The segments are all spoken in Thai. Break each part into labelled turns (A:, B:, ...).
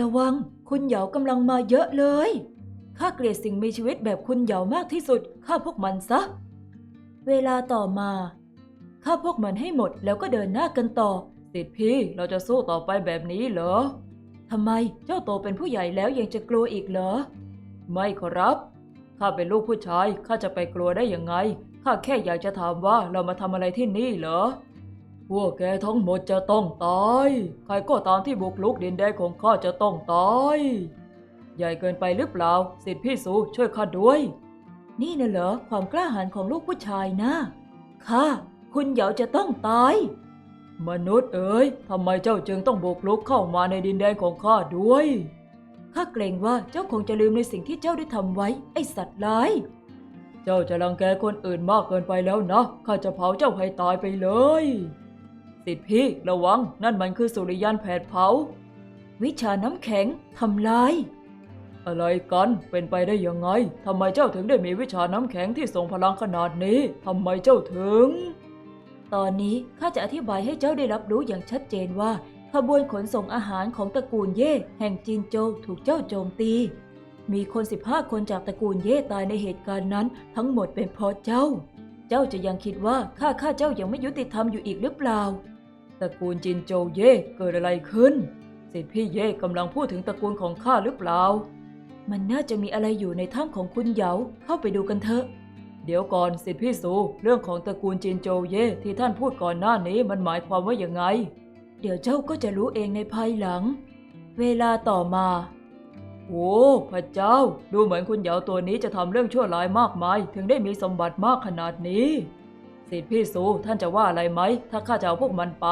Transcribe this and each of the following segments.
A: ระวัง คุณเหยากำลังมาเยอะเลย ข้าเกลียดสิ่งมีชีวิตแบบคุณเหยามากที่สุด ฆ่าพวกมันซะ เวลาต่อมา ฆ่าพวกมันให้หมดแล้วก็เดินหน้ากันต่อสิทธิพี่ เราจะสู้ต่อไปแบบนี้เหรอ ทำไมเจ้าโตเป็นผู้ใหญ่แล้วยังจะกลัวอีกเหรอ ไม่ขอรับ ข้าเป็นลูกผู้ชาย ข้าจะไปกลัวได้ยังไง ข้าแค่อยากจะถามว่าเรามาทำอะไรที่นี่เหรอ พวกแกทั้งหมดจะต้องตาย ใครก็ตามที่บุกลุกดินแดนของข้าจะต้องตาย ใหญ่เกินไปหรือเปล่า สิทธิพี่สูช่วยข้าด้วย นี่น่ะเหรอความกล้าหาญของลูกผู้ชายนะข้าคุณเหยาจะต้องตาย มนุษย์เอ๋ยทำไมเจ้าจึงต้องบุกลุกเข้ามาในดินแดนของข้าด้วยข้าเกรงว่าเจ้าคงจะลืมในสิ่งที่เจ้าได้ทำไว้ ไอสัตว์ร้าย เจ้าจะรังแกคนอื่นมากเกินไปแล้วนะข้าจะเผาเจ้าให้ตายไปเลย สิทธิพี่ระวังนั่นมันคือสุริยันแผดเผา วิชาน้ำแข็งทำลาย อะไรกันเป็นไปได้ยังไงทำไมเจ้าถึงได้มีวิชาน้ำแข็งที่ทรงพลังขนาดนี้ทำไมเจ้าถึง ตอนนี้ข้าจะอธิบายให้เจ้าได้รับรู้อย่างชัดเจนว่าขบวนขนส่งอาหารของตระกูลเย่แห่งจีนโจวถูกเจ้าโจมตี มีคน 15 คนจากตระกูลเย่ตายในเหตุการณ์นั้น ทั้งหมดเป็นเพราะเจ้า เจ้าจะยังคิดว่าข้าข้าเจ้ายังไม่ยุติธรรมอยู่อีกหรือเปล่า ตระกูลจินโจวเย่เกิดอะไรขึ้นสิทธิพี่เย่กำลังพูดถึงตระกูลของข้าหรือเปล่า มันน่าจะมีอะไรอยู่ในถ้ำของคุณเหยาเข้าไปดูกันเถอะ เดี๋ยวก่อนสิทธิพี่สูเรื่องของตระกูลจินโจวเย่ที่ท่านพูดก่อนหน้านี้มันหมายความว่าอย่างไง เดี๋ยวเจ้าก็จะรู้เองในภายหลัง เวลาต่อมาโอ้พระเจ้า ดูเหมือนคุณเหยาตัวนี้จะทำเรื่องชั่วร้ายมากมาย ถึงได้มีสมบัติมากขนาดนี้ สิทธิพี่สูท่านจะว่าอะไรไหม ถ้าข้าจะเอาพวกมันไป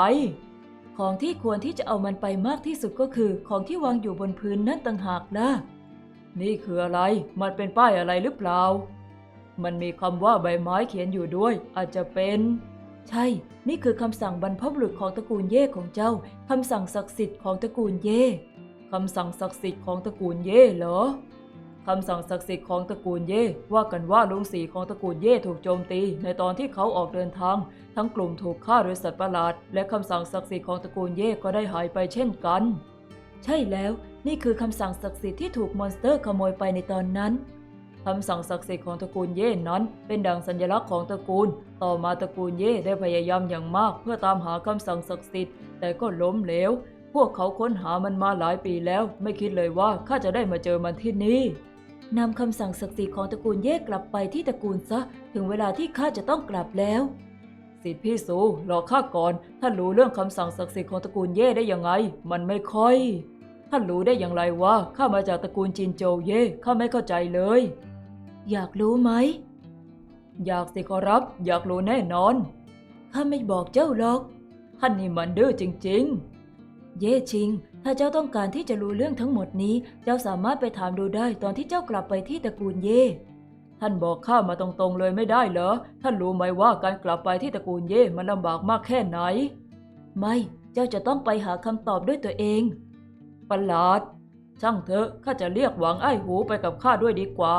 A: ของที่ควรที่จะเอามันไปมากที่สุดก็คือ ของที่วางอยู่บนพื้นนั่นต่างหากล่ะ นี่คืออะไร มันเป็นป้ายอะไรหรือเปล่า มันมีคำว่าใบไม้เขียนอยู่ด้วย อาจจะเป็น ใช่ นี่คือคำสั่งบรรพบุรุษของตระกูลเย่ของเจ้า คำสั่งศักดิ์สิทธิ์ของตระกูลเย่คำสั่งศักดิ์สิทธิ์ของตระกูลเย่เหรอ คำสั่งศักดิ์สิทธิ์ของตระกูลเย่ว่ากันว่าลุงสีของตระกูลเย่ถูกโจมตี ในตอนที่เขาออกเดินทาง ทั้งกลุ่มถูกฆ่าโดยสัตว์ประหลาด และคำสั่งศักดิ์สิทธิ์ของตระกูลเย่ก็ได้หายไปเช่นกัน ใช่แล้วนี่คือคำสั่งศักดิ์สิทธิ์ที่ถูกมอนสเตอร์ขโมยไปในตอนนั้นคำสั่งศักดิ์สิทธิ์ของตระกูลเย่นั้น เป็นดังสัญลักษณ์ของตระกูล ต่อมาตระกูลเย่ได้พยายามอย่างมาก เพื่อตามหาคำสั่งศักดิ์สิทธิ์แต่ก็ล้มเหลวพวกเขาค้นหามันมาหลายปีแล้ว ไม่คิดเลยว่าข้าจะได้มาเจอมันที่นี่ นำคำสั่งศักดิ์สิทธิ์ของตระกูลเย่กลับไปที่ตระกูลซะ ถึงเวลาที่ข้าจะต้องกลับแล้วสิทธิพี่สูรอข้าก่อนท่านรู้เรื่องคำสั่งศักดิ์สิทธิ์ของตระกูลเย่ได้ยังไง มันไม่ค่อย ท่านรู้ได้อย่างไรว่าข้ามาจากตระกูลจินโจวเย่ข้าไม่เข้าใจเลย อยากรู้ไหม อยากสิขอรับ อยากรู้แน่นอนข้าไม่บอกเจ้าหรอกท่านนี่มันดื้อจริง ๆ เย่ชิง ถ้าเจ้าต้องการที่จะรู้เรื่องทั้งหมดนี้ เจ้าสามารถไปถามดูได้ตอนที่เจ้ากลับไปที่ตระกูลเย่ ท่านบอกข้ามาตรงๆเลยไม่ได้เหรอ ท่านรู้ไหมว่าการกลับไปที่ตระกูลเย่มันลำบากมากแค่ไหน ไม่ เจ้าจะต้องไปหาคำตอบด้วยตัวเองประหลาด ช่างเถอะ ข้าจะเรียกหวังไอ้หูไปกับข้าด้วยดีกว่า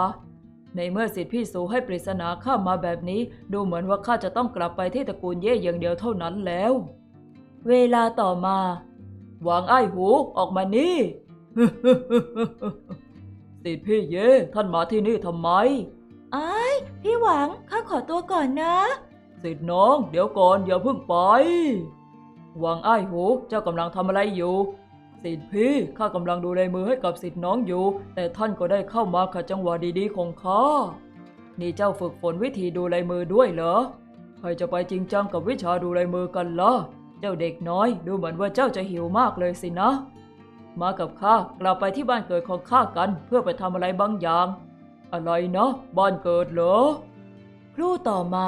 A: ในเมื่อสิทธิพี่สูให้ปริศนาข้ามาแบบนี้ ดูเหมือนว่าข้าจะต้องกลับไปที่ตระกูลเย่อย่างเดียวเท่านั้นแล้ว เวลาต่อมา หวังไอ้หูออกมานี่สิทธิพี่เย่ท่านมาที่นี่ทำไมไอ้พี่หวังข้าขอตัวก่อนนะ สิทธิน้อง เดี๋ยวก่อนอย่าเพิ่งไปหวังไอ้หูเจ้ากำลังทำอะไรอยู่สิทธิพี่ข้ากำลังดูลายมือให้กับสิทธิน้องอยู่ แต่ท่านก็ได้เข้ามาขัดจังหวะดีๆของข้านี่เจ้าฝึกฝนวิธีดูลายมือด้วยเหรอใครจะไปจริงจังกับวิชาดูลายมือกันล่ะ เจ้าเด็กน้อย ดูเหมือนว่าเจ้าจะหิวมากเลยสินะ มากับข้ากลับไปที่บ้านเกิดของข้ากันเพื่อไปทำอะไรบางอย่าง อะไรนะบ้านเกิดเหรอ ครู่ต่อมา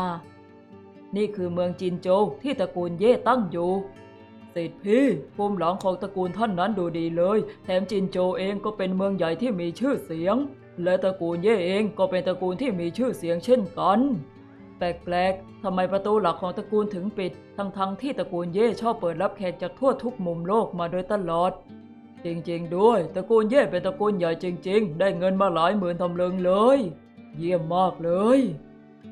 A: นี่คือเมืองจินโจวที่ตระกูลเย่ตั้งอยู่สิทธิพี่ภูมิหลังของตระกูลท่านนั้นดูดีเลย แถมจินโจวเองก็เป็นเมืองใหญ่ที่มีชื่อเสียง และตระกูลเย่เองก็เป็นตระกูลที่มีชื่อเสียงเช่นกัน แปลกๆ ทำไมประตูหลักของตระกูลถึงปิด ทั้งๆที่ตระกูลเย่ชอบเปิดรับแขกจากทั่วทุกมุมโลกมาโดยตลอด จริงๆ ด้วย ตระกูลเย่เป็นตระกูลใหญ่จริง ๆ ได้เงินมาหลายหมื่นทำเลงเลย เยี่ยมมากเลย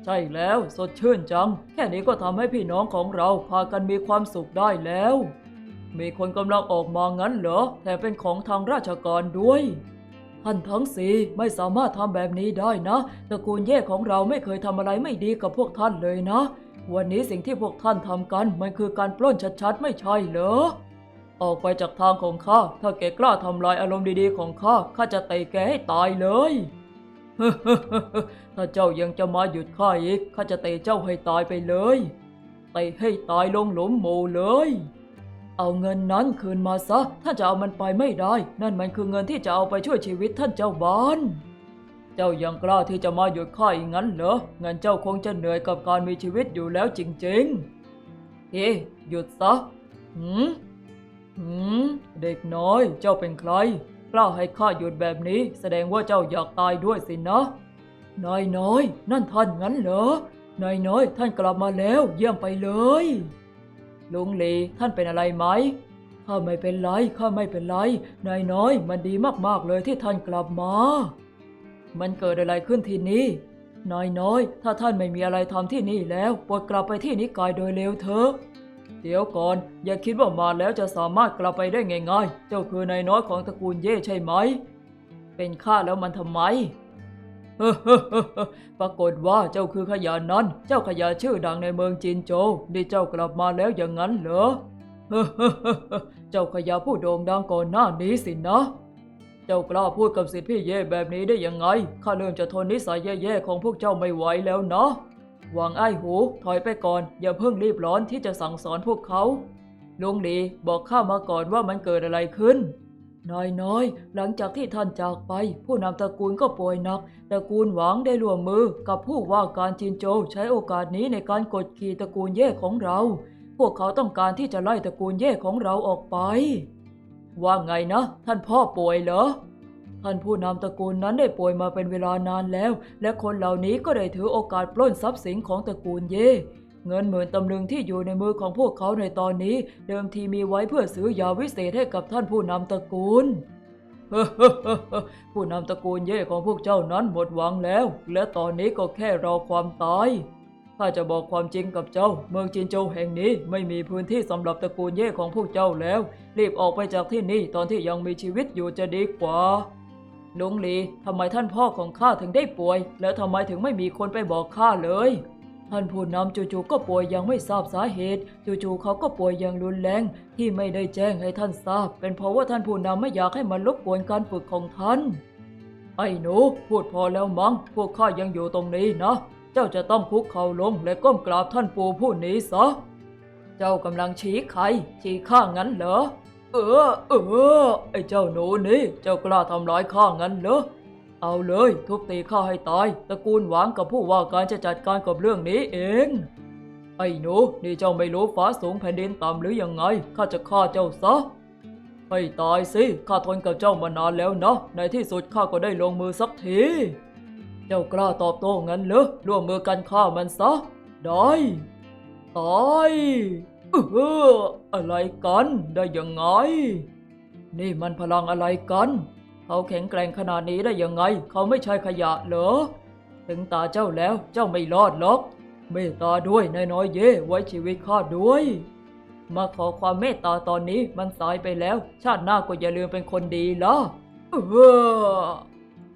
A: ใช่แล้วสดชื่นจัง แค่นี้ก็ทำให้พี่น้องของเราพากันมีความสุขได้แล้ว มีคนกำลังออกมางั้นเหรอ แถมเป็นของทางราชการด้วย ท่านทั้งสี่ไม่สามารถทำแบบนี้ได้นะตระกูลเย่ของเราไม่เคยทำอะไรไม่ดีกับพวกท่านเลยนะ วันนี้สิ่งที่พวกท่านทำกันมันคือการปล้นชัดๆ ไม่ใช่เหรอออกไปจากทางของข้า ถ้าแกกล้าทำลายอารมณ์ดีๆของข้า ข้าจะเตะแกให้ตายเลย ถ้าเจ้ายังจะมาหยุดข้าอีก ข้าจะเตะเจ้าให้ตายไปเลย เตะให้ตายลงหลุมหมูเลย เอาเงินนั้นคืนมาซะถ้านจะเอามันไปไม่ได้ นั่นมันคือเงินที่จะเอาไปช่วยชีวิตท่านเจ้าบ้าน เจ้ายังกล้าที่จะมาหยุดข้าอีกงั้นเหรอ งั้นเจ้าคงจะเหนื่อยกับการมีชีวิตอยู่แล้วจริงๆ เฮ้หยุดซะหืมหืมเด็กน้อย เจ้าเป็นใคร กล้าให้ข้าหยุดแบบนี้ แสดงว่าเจ้าอยากตายด้วยสินะ นายน้อย นั่นท่านงั้นเหรอ นายน้อย ท่านกลับมาแล้ว เยี่ยมไปเลย ลุงหลีท่านเป็นอะไรไหมข้าไม่เป็นไรข้าไม่เป็นไรนายน้อย มันดีมากๆเลยที่ท่านกลับมา มันเกิดอะไรขึ้นที่นี่นายน้อย ถ้าท่านไม่มีอะไรทำที่นี่แล้วโปรดกลับไปที่นิกายโดยเร็วเถอะเดี๋ยวก่อน อย่าคิดว่ามาแล้วจะสามารถกลับไปได้ง่ายๆ เจ้าคือนายน้อยของตระกูลเย่ใช่ไหม เป็นข้าแล้วมันทำไม ปรากฏว่าเจ้าคือขยะนั้น เจ้าขยะชื่อดังในเมืองจินโจวนี่เจ้ากลับมาแล้วอย่างนั้นเหรอ เจ้าขยะผู้โด่งดังก่อนหน้านี้สินะ เจ้ากล้าพูดกับสิทธิพี่เย่แบบนี้ได้ยังไง ข้าเริ่มจะทนนิสัยแย่ๆของพวกเจ้าไม่ไหวแล้วนะวางไอ้หู ถอยไปก่อน อย่าเพิ่งรีบร้อนที่จะสั่งสอนพวกเขาลุงหลีบอกข้ามาก่อนว่ามันเกิดอะไรขึ้น น้อยน้อย หลังจากที่ท่านจากไป ผู้นำตระกูลก็ป่วยหนัก ตระกูลหวังได้ร่วมมือกับผู้ว่าการจินโจวใช้โอกาสนี้ในการกดขี่ตระกูลเย่ของเรา พวกเขาต้องการที่จะไล่ตระกูลเย่ของเราออกไป ว่าไงนะ ท่านพ่อป่วยเหรอ ท่านผู้นำตระกูลนั้นได้ป่วยมาเป็นเวลานานแล้ว และคนเหล่านี้ก็ได้ถือโอกาสปล้นทรัพย์สินของตระกูลเย่ เงินหมื่นตำลึงที่อยู่ในมือของพวกเขาในตอนนี้ เดิมทีมีไว้เพื่อซื้อยาวิเศษให้กับท่านผู้นำตระกูลผู้นำตระกูลเย่ของพวกเจ้านั้นหมดหวังแล้ว และตอนนี้ก็แค่รอความตายข้าจะบอกความจริงกับเจ้า เมืองจินโจวแห่งนี้ไม่มีพื้นที่สำหรับตระกูลเย่ของพวกเจ้าแล้ว รีบออกไปจากที่นี่ตอนที่ยังมีชีวิตอยู่จะดีกว่าลุงหลีทำไมท่านพ่อของข้าถึงได้ป่วย แล้วทำไมถึงไม่มีคนไปบอกข้าเลย ท่านผู้นำจู่ๆก็ป่วยยังไม่ทราบสาเหตุ จู่ๆเขาก็ป่วยอย่างรุนแรง ที่ไม่ได้แจ้งให้ท่านทราบ เป็นเพราะว่าท่านผู้นำไม่อยากให้มันรบกวนการฝึกของท่าน ไอ้หนู พูดพอแล้วมั้ง พวกข้ายังอยู่ตรงนี้นะ เจ้าจะต้องคุกเข่าลงและก้มกราบท่านปู่ผู้นี้ซะ เจ้ากำลังชี้ใคร ชี้ข้างั้นเหรอ เออ เออ ไอ้เจ้าหนูนี่ เจ้ากล้าทำร้ายข้างั้นเหรอ เอาเลย ทุบตีข้าให้ตาย ตระกูลหวังกับผู้ว่าการจะจัดการกับเรื่องนี้เอง ไอ้หนูนี่เจ้าไม่รู้ฟ้าสูงแผ่นดินต่ำหรือยังไง ข้าจะฆ่าเจ้าซะให้ตายสิ ข้าทนกับเจ้ามานานแล้วนะ ในที่สุดข้าก็ได้ลงมือสักที เจ้ากล้าตอบโต้งั้นเหรอ ร่วมมือกันฆ่ามันซะ ได้ ตายเอออะไรกัน ได้ยังไง นี่มันพลังอะไรกัน เขาแข็งแกร่งขนาดนี้ได้ยังไง เขาไม่ใช่ขยะเหรอ ถึงตาเจ้าแล้วเจ้าไม่รอดหรอก เมตตาด้วยนายน้อยเย่ไว้ชีวิตข้าด้วย มาขอความเมตตาตอนนี้มันสายไปแล้ว ชาติหน้าก็อย่าลืมเป็นคนดีละเออ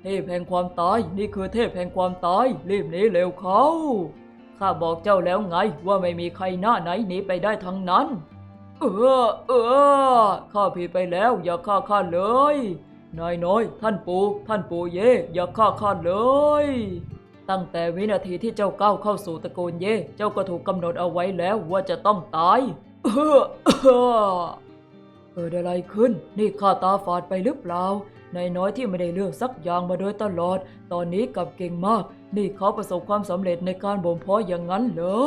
A: เทพแห่งความตายนี่คือเทพแห่งความตายรีบหนีเร็วเขาข้าบอกเจ้าแล้วไงว่าไม่มีใครหน้าไหนหนีไปได้ทั้งนั้น เออเออข้าผิดไปแล้วอย่าฆ่าข้าเลย นายน้อย ท่านปู่ท่านปู่เย่อย่าฆ่าข้าเลย ตั้งแต่วินาทีที่เจ้าก้าวเข้าสู่ตระกูลเย่เจ้าก็ถูกกำหนดเอาไว้แล้วว่าจะต้องตายเออเออเกิดอะไรขึ้น นี่ข้าตาฝาดไปหรือเปล่านายน้อยที่ไม่ได้เลือกสักอย่างมาโดยตลอด ตอนนี้กลับเก่งมาก นี่เขาประสบความสำเร็จในการบ่มเพาะอย่างนั้นเหรอ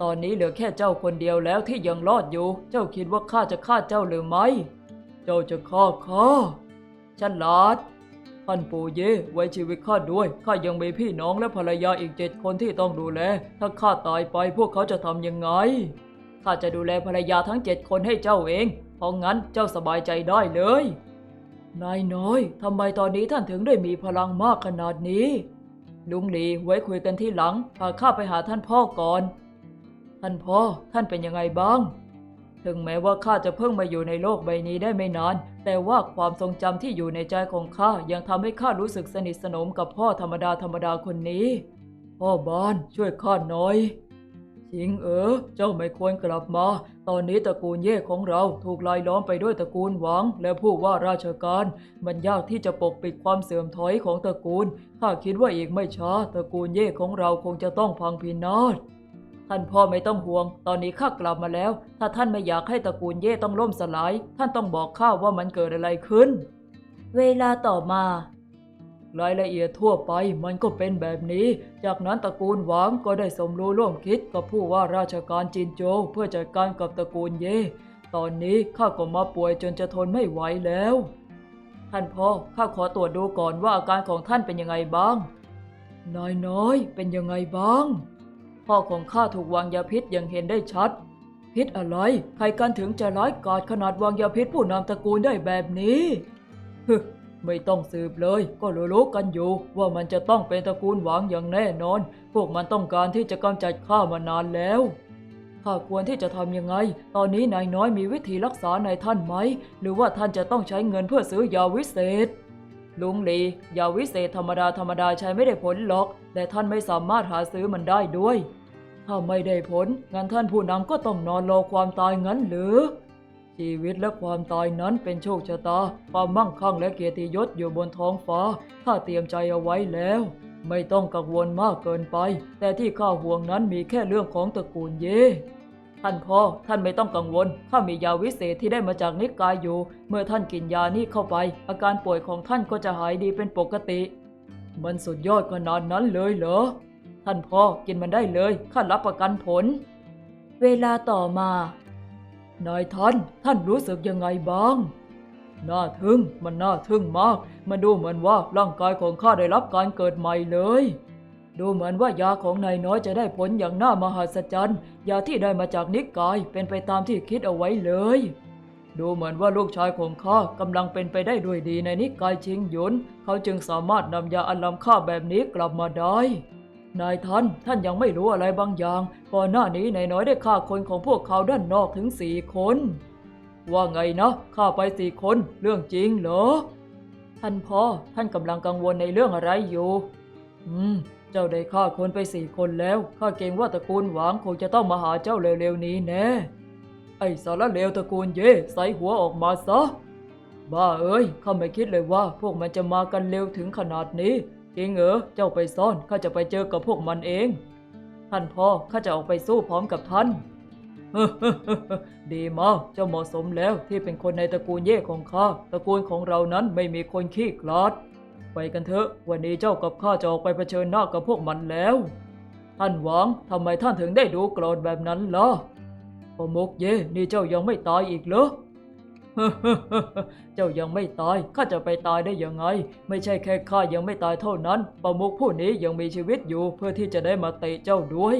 A: ตอนนี้เหลือแค่เจ้าคนเดียวแล้วที่ยังรอดอยู่ เจ้าคิดว่าข้าจะฆ่าเจ้าหรือไม่ เจ้าจะฆ่าข้า ฉลาดท่านปู่เย่ไว้ชีวิตข้าด้วยข้ายังมีพี่น้องและภรรยาอีกเจ็ดคนที่ต้องดูแล ถ้าข้าตายไปพวกเขาจะทำยังไงข้าจะดูแลภรรยาทั้งเจ็ดคนให้เจ้าเองเพราะงั้นเจ้าสบายใจได้เลยนายน้อยทำไมตอนนี้ท่านถึงได้มีพลังมากขนาดนี้ ลุงหลีไว้คุยกันที่หลังพาข้าไปหาท่านพ่อก่อน ท่านพ่อท่านเป็นยังไงบ้าง ถึงแม้ว่าข้าจะเพิ่งมาอยู่ในโลกใบนี้ได้ไม่นาน แต่ว่าความทรงจำที่อยู่ในใจของข้ายังทำให้ข้ารู้สึกสนิทสนมกับพ่อธรรมดาธรรมดาคนนี้ พ่อบ้านช่วยข้าหน่อยชิงเอ๋อเจ้าไม่ควรกลับมา ตอนนี้ตระกูลเย่ของเราถูกลายล้อมไปด้วยตระกูลหวัง และผู้ว่าราชการ มันยากที่จะปกปิดความเสื่อมถอยของตระกูลข้าคิดว่าอีกไม่ช้าตระกูลเย่ของเราคงจะต้องพังพินาศ ท่านพ่อไม่ต้องห่วง ตอนนี้ข้ากลับมาแล้ว ถ้าท่านไม่อยากให้ตระกูลเย่ต้องล่มสลาย ท่านต้องบอกข้าว่ามันเกิดอะไรขึ้น เวลาต่อมารายละเอียดทั่วไปมันก็เป็นแบบนี้ จากนั้นตระกูลหวางก็ได้สมรู้ร่วมคิดกับผู้ว่าราชการจินโจวเพื่อจัดการกับตระกูลเย่ ตอนนี้ข้าก็มาป่วยจนจะทนไม่ไหวแล้ว ท่านพ่อข้าขอตรวจดูก่อนว่าอาการของท่านเป็นยังไงบ้างนายน้อยเป็นยังไงบ้าง พ่อของข้าถูกวางยาพิษอย่างเห็นได้ชัด พิษอะไร ใครกันถึงจะร้ายกาจขนาดวางยาพิษผู้นำตระกูลได้แบบนี้ฮึไม่ต้องสืบเลย ก็รู้ๆกันอยู่ ว่ามันจะต้องเป็นตระกูลหวังอย่างแน่นอน พวกมันต้องการที่จะกำจัดข้ามานานแล้วข้าควรที่จะทำยังไง ตอนนี้นายน้อยมีวิธีรักษานายท่านไหม หรือว่าท่านจะต้องใช้เงินเพื่อซื้อยาวิเศษ ลุงลียาวิเศษธรรมดาธรรมดาใช้ไม่ได้ผลหรอกแต่ท่านไม่สามารถหาซื้อมันได้ด้วย ถ้าไม่ได้ผลงั้นท่านผู้นำก็ต้องนอนรอความตายงั้นหรือ ชีวิตและความตายนั้นเป็นโชคชะตา ความมั่งคั่งและเกียรติยศอยู่บนท้องฟ้าข้าเตรียมใจเอาไว้แล้ว ไม่ต้องกังวลมากเกินไป แต่ที่ข้าห่วงนั้นมีแค่เรื่องของตระกูลเย่ ท่านพ่อ ท่านไม่ต้องกังวล ข้ามียาวิเศษที่ได้มาจากนิกายอยู่ เมื่อท่านกินยานี้เข้าไป อาการป่วยของท่านก็จะหายดีเป็นปกติ มันสุดยอดขนาดนั้นเลยเหรอ ท่านพ่อกินมันได้เลย ข้ารับประกันผล เวลาต่อมา นายท่าน ท่านรู้สึกยังไงบ้าง น่าทึ่ง มันน่าทึ่งมาก มันดูเหมือนว่าร่างกายของข้าได้รับการเกิดใหม่เลย ดูเหมือนว่ายาของนายน้อยจะได้ผลอย่างน่ามหัศจรรย์ ยาที่ได้มาจากนิกายเป็นไปตามที่คิดเอาไว้เลย ดูเหมือนว่าลูกชายของข้ากำลังเป็นไปได้ด้วยดีในนิกายชิงหยุน เขาจึงสามารถนำยาอันล้ำค่าแบบนี้กลับมาได้ นายท่านท่านยังไม่รู้อะไรบางอย่าง ก่อนหน้านี้นายน้อยได้ฆ่าคนของพวกเขาด้านนอกถึงสี่คน ว่าไงนะฆ่าไปสี่คนเรื่องจริงเหรอ ท่านพ่อท่านกำลังกังวลในเรื่องอะไรอยู่ อืม เจ้าได้ฆ่าคนไปสี่คนแล้วข้าเกรงว่าตระกูลหวางคงจะต้องมาหาเจ้าเร็วๆนี้แน่ไอ้สารเลวตระกูลเย่ใส่หัวออกมาซะบ้าเอ้ยข้าไม่คิดเลยว่าพวกมันจะมากันเร็วถึงขนาดนี้จริงเหรอเจ้าไปซ่อนข้าจะไปเจอกับพวกมันเอง ท่านพ่อข้าจะออกไปสู้พร้อมกับท่านดีมากเจ้าเหมาะสมแล้วที่เป็นคนในตระกูลเย่ของข้าตระกูลของเรานั้นไม่มีคนขี้คลาด ไปกันเถอะ วันนี้เจ้ากับข้าจะออกไปเผชิญหน้ากับพวกมันแล้ว ท่านหวังทำไมท่านถึงได้ดูโกรธแบบนั้นล่ะปมกเย่นี่เจ้ายังไม่ตายอีกเหรอเจ้ายังไม่ตาย ข้าจะไปตายได้ยังไง ไม่ใช่แค่ข้ายังไม่ตายเท่านั้นปมุกผู้นี้ยังมีชีวิตอยู่เพื่อที่จะได้มาเตะเจ้าด้วย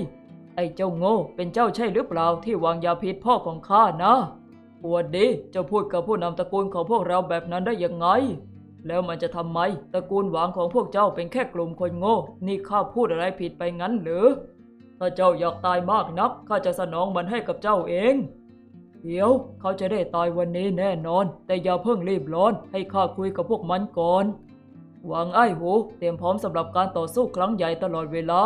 A: ไอ้เจ้าโง่ เป็นเจ้าใช่หรือเปล่าที่วางยาพิษพ่อของข้านะอวดดีเจ้าพูดกับผู้นำตระกูลของพวกเราแบบนั้นได้ยังไง แล้วมันจะทำไม ตระกูลหวางของพวกเจ้าเป็นแค่กลุ่มคนโง่ นี่ข้าพูดอะไรผิดไปงั้นหรือ ถ้าเจ้าอยากตายมากนักข้าจะสนองมันให้กับเจ้าเอง เดี๋ยวเขาจะได้ตายวันนี้แน่นอน แต่อย่าเพิ่งรีบร้อน ให้ข้าคุยกับพวกมันก่อน หวังไอ้หู เตรียมพร้อมสำหรับการต่อสู้ครั้งใหญ่ตลอดเวลา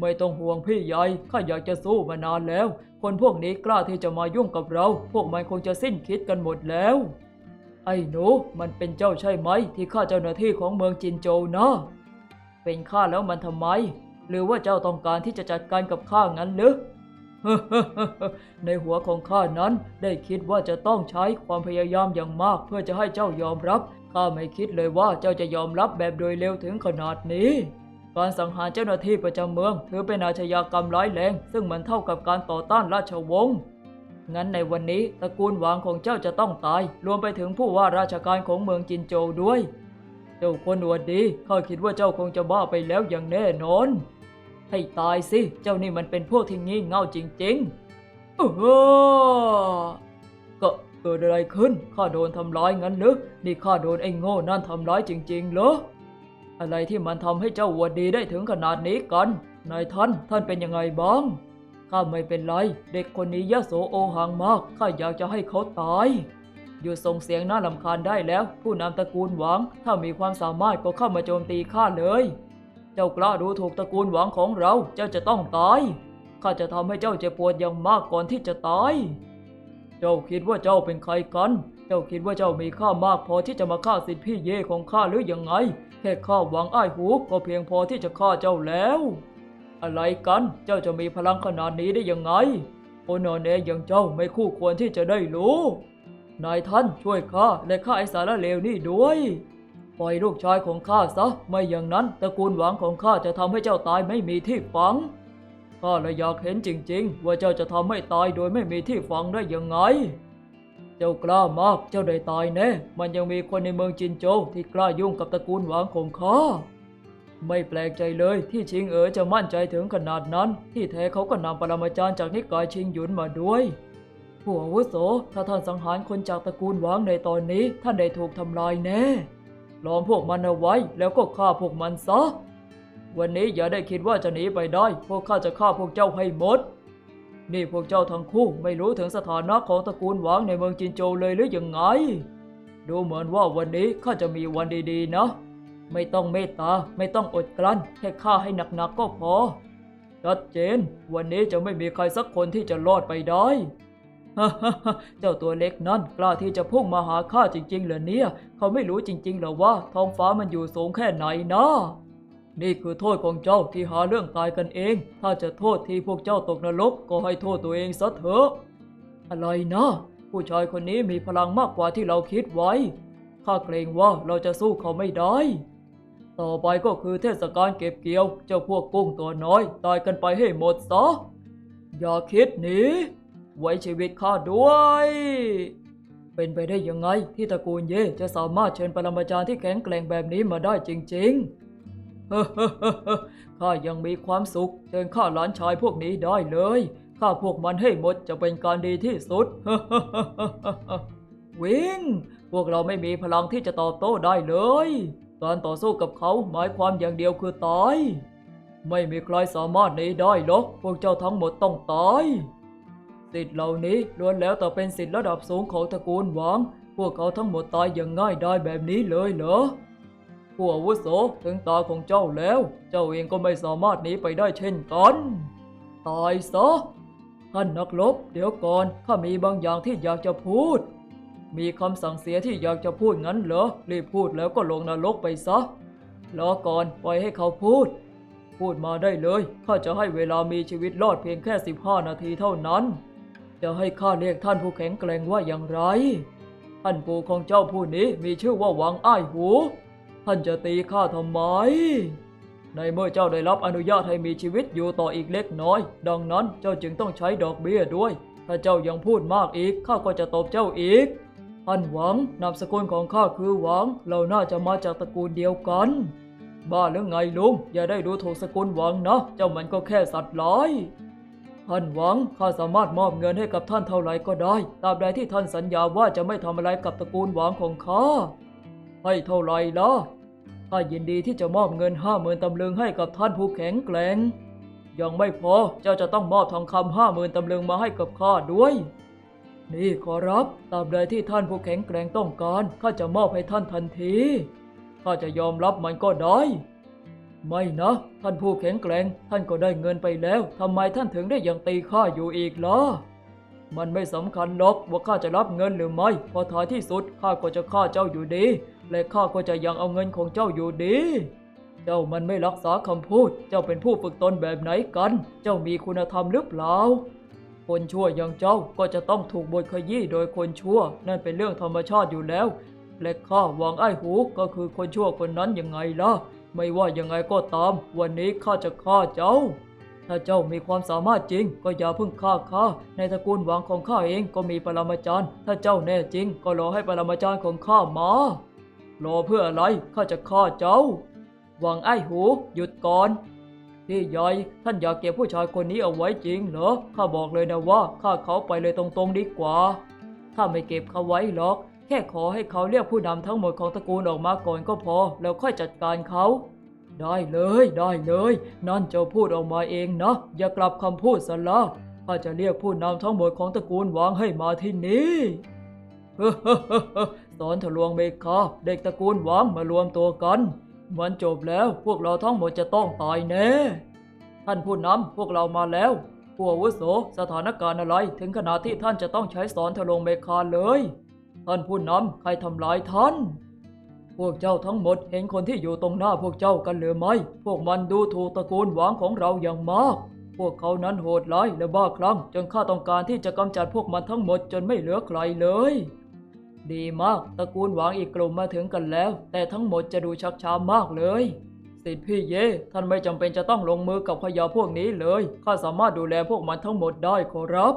A: ไม่ต้องห่วงพี่ใหญ่ข้าอยากจะสู้มานานแล้ว คนพวกนี้กล้าที่จะมายุ่งกับเรา พวกมันคงจะสิ้นคิดกันหมดแล้ว อ้หนู มันเป็นเจ้าใช่ไหม ที่ฆ่าเจ้าหน้าที่ของเมืองจินโจวนะ เป็นข้าแล้วมันทำไม หรือว่าเจ้าต้องการที่จะจัดการกับข้างั้นหรือในหัวของข้านั้นได้คิดว่าจะต้องใช้ความพยายามอย่างมาก เพื่อจะให้เจ้ายอมรับข้าไม่คิดเลยว่าเจ้าจะยอมรับแบบโดยเร็วถึงขนาดนี้ การสังหารเจ้าหน้าที่ประจำเมือง ถือเป็นอาชญากรรมร้ายแรง ซึ่งมันเท่ากับการต่อต้านราชวงศ์ งั้นในวันนี้ตระกูลหวางของเจ้าจะต้องตาย รวมไปถึงผู้ว่าราชการของเมืองจินโจวด้วย เจ้าคนอวดดีข้าคิดว่าเจ้าคงจะบ้าไปแล้วอย่างแน่นอน ให้ตายสิ เจ้านี่มันเป็นพวกที่งี่เง่าจริงๆเออก็เกิดอะไรขึ้น ข้าโดนทำร้ายงั้นหรือนี่ข้าโดนไอ้โง่นั่นทำร้ายจริงๆเหรอ อะไรที่มันทำให้เจ้าอวดดีได้ถึงขนาดนี้กัน นายท่านท่านเป็นยังไงบ้าง ข้าไม่เป็นไร เด็กคนนี้ยโสโอหังมาก ข้าอยากจะให้เขาตาย หยุดส่งเสียงน่าลำคาญได้แล้ว ผู้นำตระกูลหวัง ถ้ามีความสามารถก็เข้ามาโจมตีข้าเลย เจ้ากล้าดูถูกตระกูลหวังของเรา เจ้าจะต้องตาย ข้าจะทำให้เจ้าเจ็บปวดอย่างมากก่อนที่จะตาย เจ้าคิดว่าเจ้าเป็นใครกัน เจ้าคิดว่าเจ้ามีค่ามากพอที่จะมาฆ่าสิทธิพี่เย่ของข้าหรือยังไง แค่ข้าหวังอ้ายหูก็เพียงพอที่จะฆ่าเจ้าแล้ว อะไรกัน เจ้าจะมีพลังขนาดนี้ได้ยังไงคนอ่อนแออย่างเจ้าไม่คู่ควรที่จะได้รู้ นายท่านช่วยข้าและข้าไอสารเลวนี่ด้วย ปล่อยลูกชายของข้าซะ ไม่อย่างนั้นตระกูลหวังของข้าจะทำให้เจ้าตายไม่มีที่ฝัง ข้าเลยอยากเห็นจริง ๆ ว่าเจ้าจะทำให้ตายโดยไม่มีที่ฝังได้ยังไง เจ้ากล้ามาก เจ้าได้ตายแน่ มันยังมีคนในเมืองจินโจวที่กล้ายุ่งกับตระกูลหวางของข้า ไม่แปลกใจเลยที่ชิงเอ๋อจะมั่นใจถึงขนาดนั้น ที่แท้เขาก็นำปรมาจารย์จากนิกายชิงหยุนมาด้วยผู้อาวุโส ถ้าท่านสังหารคนจากตระกูลหวางในตอนนี้ ท่านได้ถูกทำลายแน่ล้อมพวกมันเอาไว้แล้วก็ฆ่าพวกมันซะ วันนี้อย่าได้คิดว่าจะหนีไปได้ พวกข้าจะฆ่าพวกเจ้าให้หมด นี่พวกเจ้าทั้งคู่ไม่รู้ถึงสถานะของตระกูลหวางในเมืองจินโจเลยหรือยังไง ดูเหมือนว่าวันนี้ข้าจะมีวันดีๆนะ ไม่ต้องเมตตา ไม่ต้องอดกลั้น แค่ฆ่าให้หนักๆก็พอ ชัดเจน วันนี้จะไม่มีใครสักคนที่จะรอดไปได้ เจ้าตัวเล็กนั่นกล้าที่จะพุ่งมาหาข้าจริงๆเหรอเนี่ย เขาไม่รู้จริงๆเหรอว่าท้องฟ้ามันอยู่สูงแค่ไหนนะนี่คือโทษของเจ้าที่หาเรื่องตายกันเอง ถ้าจะโทษที่พวกเจ้าตกนรกก็ให้โทษตัวเองซะเถอะ อะไรนะ ผู้ชายคนนี้มีพลังมากกว่าที่เราคิดไว้ ข้าเกรงว่าเราจะสู้เขาไม่ได้ ต่อไปก็คือเทศกาลเก็บเกี่ยว เจ้าพวกกุ้งตัวน้อย ตายกันไปให้หมดซะ อย่าคิดหนีไว้ชีวิตข้าด้วย เป็นไปได้ยังไงที่ตระกูลเย่จะสามารถเชิญปรมาจารย์ที่แข็งแกร่งแบบนี้มาได้จริงๆข้ายังมีความสุขเชิญข้าหลานชายพวกนี้ได้เลยข้าพวกมันให้หมดจะเป็นการดีที่สุด วิ่ง พวกเราไม่มีพลังที่จะตอบโต้ได้เลย การต่อสู้กับเขาหมายความอย่างเดียวคือตาย ไม่มีใครสามารถหนีได้หรอก พวกเจ้าทั้งหมดต้องตาย สิทธิ์เหล่านี้ล้วนแล้วแต่เป็นสิทธิ์ระดับสูงของตระกูลหวางพวกเขาทั้งหมดตายอย่างง่ายได้แบบนี้เลยเหรอผู้อาวุโสถึงตาของเจ้าแล้ว เจ้าเองก็ไม่สามารถหนีไปได้เช่นกัน ตายซะท่านนักรบเดี๋ยวก่อนข้ามีบางอย่างที่อยากจะพูด มีคำสั่งเสียที่อยากจะพูดงั้นเหรอ รีบพูดแล้วก็ลงนรกไปซะรอก่อนปล่อยให้เขาพูด พูดมาได้เลย ข้าจะให้เวลามีชีวิตรอดเพียงแค่ 15 นาทีเท่านั้น จะให้ข้าเรียกท่านผู้แข็งแกร่งว่าอย่างไร ท่านปู่ของเจ้าผู้นี้มีชื่อว่าหวังอ้ายหู ท่านจะตีข้าทำไม ในเมื่อเจ้าได้รับอนุญาตให้มีชีวิตอยู่ต่ออีกเล็กน้อย ดังนั้นเจ้าจึงต้องใช้ดอกเบี้ยด้วย ถ้าเจ้ายังพูดมากอีกข้าก็จะตบเจ้าอีก ท่านหวังนามสกุลของข้าคือหวัง เราน่าจะมาจากตระกูลเดียวกัน บ้าหรือไงลุง อย่าได้ดูถูกสกุลหวังนะ เจ้ามันก็แค่สัตว์ร้ายท่านหวังข้าสามารถมอบเงินให้กับท่านเท่าไหร่ก็ได้ ตาบใดที่ท่านสัญญาว่าจะไม่ทำอะไรกับตระกูลหวังของข้า ให้เท่าไหร่ล่ะข้ายินดีที่จะมอบเงินห้าหมื่นตำลึงให้กับท่านผู้แข็งแกร่งยังไม่พอ เจ้าจะต้องมอบทองคำห้าหมื่นตำลึงมาให้กับข้าด้วย นี่ขอรับตราบใดที่ท่านผู้แข็งแกร่งต้องการ ข้าจะมอบให้ท่านทันที ข้าจะยอมรับมันก็ได้ ไม่นะ ท่านผู้แข็งแกร่ง ท่านก็ได้เงินไปแล้ว ทำไมท่านถึงได้ยังตีข้าอยู่อีกล่ะ มันไม่สำคัญหรอกว่าข้าจะรับเงินหรือไม่เพอท้ายที่สุดข้าก็จะฆ่าเจ้าอยู่ดี และข้าก็จะยังเอาเงินของเจ้าอยู่ดีเจ้ามันไม่รักษาคำพูด เจ้าเป็นผู้ฝึกตนแบบไหนกัน เจ้ามีคุณธรรมหรือเปล่า คนชั่วอย่างเจ้าก็จะต้องถูกบทขยี้โดยคนชั่ว นั่นเป็นเรื่องธรรมชาติอยู่แล้ว และข้าหวังไอ้หูก็คือคนชั่วคนนั้นยังไงล่ะ ไม่ว่ายังไงก็ตาม วันนี้ข้าจะฆ่าเจ้า ถ้าเจ้ามีความสามารถจริง ก็อย่าเพิ่งฆ่าข้า ในตระกูลหวังของข้าเองก็มีปรมาจารย์ ถ้าเจ้าแน่จริง ก็รอให้ปรมาจารย์ของข้ามารอเพื่ออะไรข้าจะฆ่าเจ้า หวังไอ้หู หยุดก่อน พี่ใหญ่ท่านอยากเก็บผู้ชายคนนี้เอาไว้จริงเหรอข้าบอกเลยนะว่าข้าเขาไปเลยตรงๆดีกว่าข้าไม่เก็บเขาไว้หรอก แค่ขอให้เขาเรียกผู้นำทั้งหมดของตระกูลออกมาก่อนก็พอ แล้วค่อยจัดการเขาได้เลยได้เลย นั่นเจ้าพูดออกมาเองนะ อย่ากลับคำพูดซะละข้าจะเรียกผู้นำทั้งหมดของตระกูลหวางให้มาที่นี่สอนทะลวงเมฆาเด็กตระกูลหวางมารวมตัวกัน มันจบแล้วพวกเราทั้งหมดจะต้องตายแน่ ท่านผู้นำพวกเรามาแล้วผู้อาวุโสสถานการณ์อะไรถึงขนาดที่ท่านจะต้องใช้สอนทะลงเมฆาเลย ท่านผู้นำใครทำลายท่าน พวกเจ้าทั้งหมดเห็นคนที่อยู่ตรงหน้าพวกเจ้ากันหรือไม่ พวกมันดูถูกตระกูลหวางของเราอย่างมาก พวกเขานั้นโหดร้ายและบ้าคลั่งจนข้าต้องการที่จะกำจัดพวกมันทั้งหมดจนไม่เหลือใครเลย ดีมาก ตระกูลหวางอีกกลุ่มมาถึงกันแล้ว แต่ทั้งหมดจะดูชักช้ามากเลยสิทธิพี่เย่ท่านไม่จำเป็นจะต้องลงมือกับขยะพวกนี้เลย ข้าสามารถดูแลพวกมันทั้งหมดได้ขอรับ